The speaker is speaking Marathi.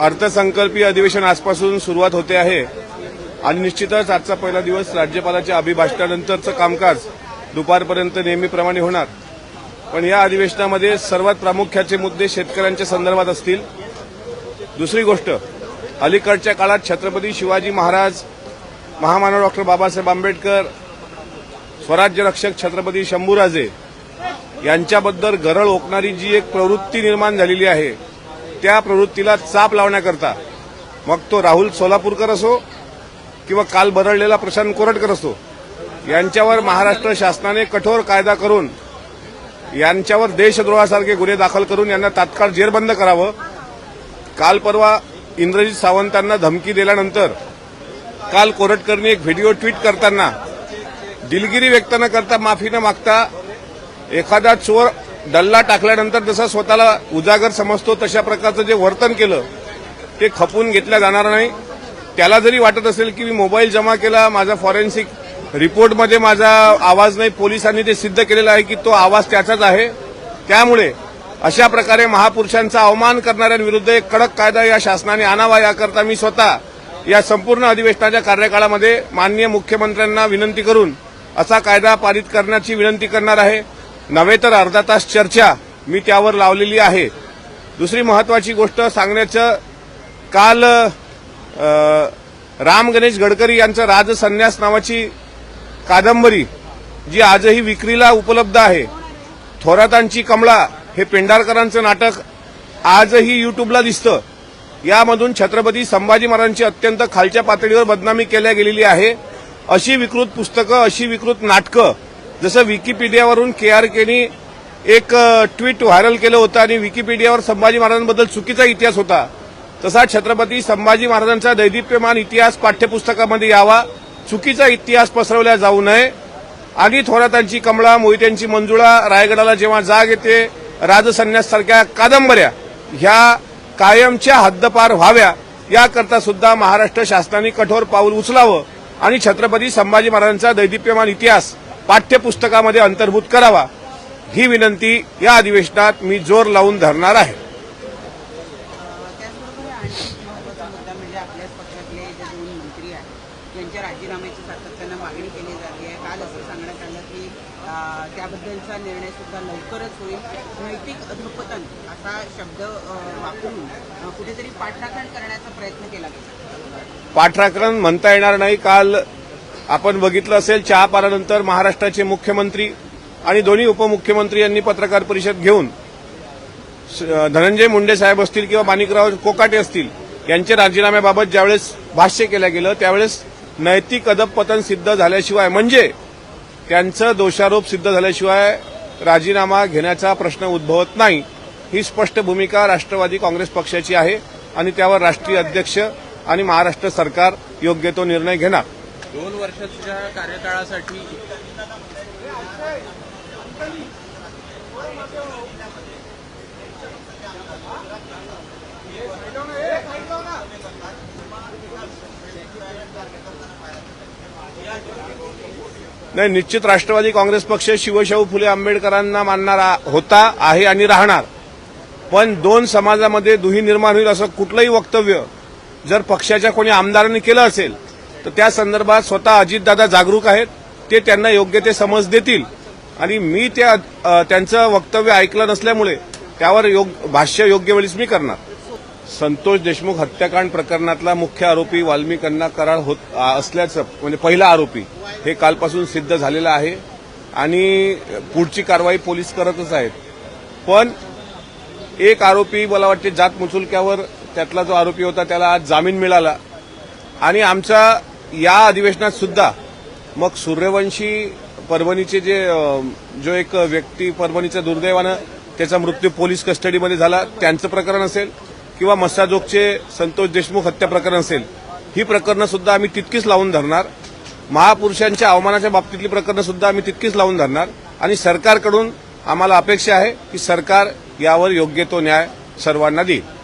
अर्थसंकल्पीय अधिवेशन आजपासून सुरुवात होते आहे. आणि निश्चितच आजचा पहिला दिवस राज्यपालाच्या अभिभाषणानंतरचं कामकाज दुपारपर्यंत नेहमीप्रमाणे होणार. पण या अधिवेशनामध्ये सर्वात प्रामुख्याचे मुद्दे शेतकऱ्यांच्या संदर्भात असतील. दुसरी गोष्ट अलीकडच्या काळात छत्रपती शिवाजी महाराज महामानव डॉक्टर बाबासाहेब आंबेडकर स्वराज्य रक्षक छत्रपती शंभूराजे यांच्याबद्दल गरळ ओकणारी जी एक प्रवृत्ती निर्माण झालेली आहे त्या प्रवृत्तीला चाप लावण्याकरता मग तो राहुल सोलापूरकर असो किंवा काल बदललेला प्रशांत कोरटकर असो यांच्यावर महाराष्ट्र शासनाने कठोर कायदा करून यांच्यावर देशद्रोहासारखे गुन्हे दाखल करून यांना तात्काळ जेरबंद करावं. काल परवा इंद्रजित सावंतांना धमकी दिल्यानंतर काल कोरटकरनी एक व्हिडिओ ट्विट करताना दिलगिरी व्यक्त न करता माफी न मागता एखादा चोर डल्ला टाकल्यानंतर जसा स्वतःला उजागर समजतो तशा प्रकारचं जे वर्तन केलं ते खपून घेतलं जाणार नाही. त्याला जरी वाटत असेल की मी मोबाईल जमा केला माझा फॉरेन्सिक रिपोर्टमध्ये माझा आवाज नाही पोलिसांनी ते सिद्ध केलेलं आहे की तो आवाज त्याचाच आहे. त्यामुळे अशा प्रकारे महापुरुषांचा अवमान करणाऱ्यांविरुद्ध एक कडक कायदा या शासनाने आणावा याकरता मी स्वतः या संपूर्ण अधिवेशनाच्या कार्यकाळामध्ये माननीय मुख्यमंत्र्यांना विनंती करून असा कायदा पारित करण्याची विनंती करणार आहे. नव्हे तर अर्धा तास चर्चा मी त्यावर लावलेली आहे. दुसरी महत्वाची गोष्ट सांगण्याचं काल राम गणेश गडकरी यांचं राजसन्यास नावाची कादंबरी जी आजही विक्रीला उपलब्ध आहे. थोरातांची कमळा हे पेंढारकरांचं नाटक आजही युट्यूबला दिसतं. यामधून छत्रपती संभाजी महाराजांची अत्यंत खालच्या पातळीवर बदनामी केल्या गेलेली आहे. अशी विकृत पुस्तकं अशी विकृत नाटकं जसं विकिपीडियावरून के आर केनी एक ट्विट व्हायरल केलं होतं आणि विकिपीडियावर संभाजी महाराजांबद्दल चुकीचा इतिहास होता तसा छत्रपती संभाजी महाराजांचा दैदिप्यमान इतिहास पाठ्यपुस्तकामध्ये यावा चुकीचा इतिहास पसरवला जाऊ नये. आणि थोरातांची कमळा मोहित्यांची मंजुळा रायगडाला जेव्हा जाग येते राजसन्याससारख्या कादंबऱ्या ह्या कायमच्या हद्दपार व्हाव्या याकरता सुद्धा महाराष्ट्र शासनाने कठोर पाऊल उचलावं आणि छत्रपती संभाजी महाराजांचा दैदिप्यमान इतिहास पाठ्यपुस्तकामध्ये अंतर्भूत करावा ही विनंती या अधिवेशनात मी जोर लावून धरणार आहे. म्हणजे राजीनाम्याची सातत्यानं मागणी केली जाते आहे. काल असं सांगण्यात आलं की अं, त्याबद्दलचा निर्णय सुद्धा लवकरच होईल. नैतिक अधपतन असा शब्द वापरून कुठेतरी पाठराखण करण्याचा प्रयत्न केला गेला. पाठराखण म्हणता येणार नाही. काल आपण बघितलं असेल चहापारानंतर महाराष्ट्राचे मुख्यमंत्री आणि दोन्ही उपमुख्यमंत्री यांनी पत्रकार परिषद घेऊन स- धनंजय मुंडे साहेब असतील किंवा माणिकराव कोकाटे असतील यांच्या राजीनाम्याबाबत ज्यावेळेस भाष्य केलं गेलं त्यावेळेस नैतिक अदबपतन सिद्ध झाल्याशिवाय म्हणजे त्यांचं दोषारोप सिद्ध झाल्याशिवाय राजीनामा घेण्याचा प्रश्न उद्भवत नाही. ही स्पष्ट भूमिका राष्ट्रवादी काँग्रेस पक्षाची आहे आणि त्यावर राष्ट्रीय अध्यक्ष आणि महाराष्ट्र सरकार योग्य तो निर्णय घेणार. दोन वर्षाच्या कार्यकाळासाठी नाही निश्चित राष्ट्रवादी काँग्रेस पक्ष शिवशाहू फुले आंबेडकरांना मानणारा होता आहे आणि राहणार. पण दोन समाजामध्ये दुही निर्माण होईल असं कुठलंही वक्तव्य जर पक्षाच्या कोणी आमदारांनी केलं असेल तर त्या संदर्भात स्वतः अजितदादा जागरूक आहेत. ते त्यांना योग्य ते समज देतील. आणि मी त्या त्यांचं वक्तव्य ऐकलं नसल्यामुळे त्यावर योग, भाष्य योग्य वेळीच मी करणार. संतोष देशमुख हत्याकांड प्रकरणातला मुख्य आरोपी वाल्मिकांना करार होत असल्याचं म्हणजे पहिला आरोपी हे कालपासून सिद्ध झालेलं आहे. आणि पुढची कारवाई पोलीस करतच आहेत. पण एक आरोपी मला वाटते जात मुचुलक्यावर त्यातला जो आरोपी होता त्याला आज जामीन मिळाला. आणि आमचा या अधिवेशनात सुद्धा मग सूर्यवंशी परभणीचे जे जो एक व्यक्ती परभणीचा दुर्दैवानं त्याचा मृत्यू पोलीस कस्टडीमध्ये झाला त्यांचं प्रकरण असेल किंवा मस्साजोगचे संतोष देशमुख हत्या प्रकरण असेल ही प्रकरणं सुद्धा आम्ही तितकीच लावून धरणार. महापुरुषांच्या अवमानाच्या बाबतीतली प्रकरणं सुद्धा आम्ही तितकीच लावून धरणार. आणि सरकारकडून आम्हाला अपेक्षा आहे की सरकार यावर योग्य तो न्याय सर्वांना देईल.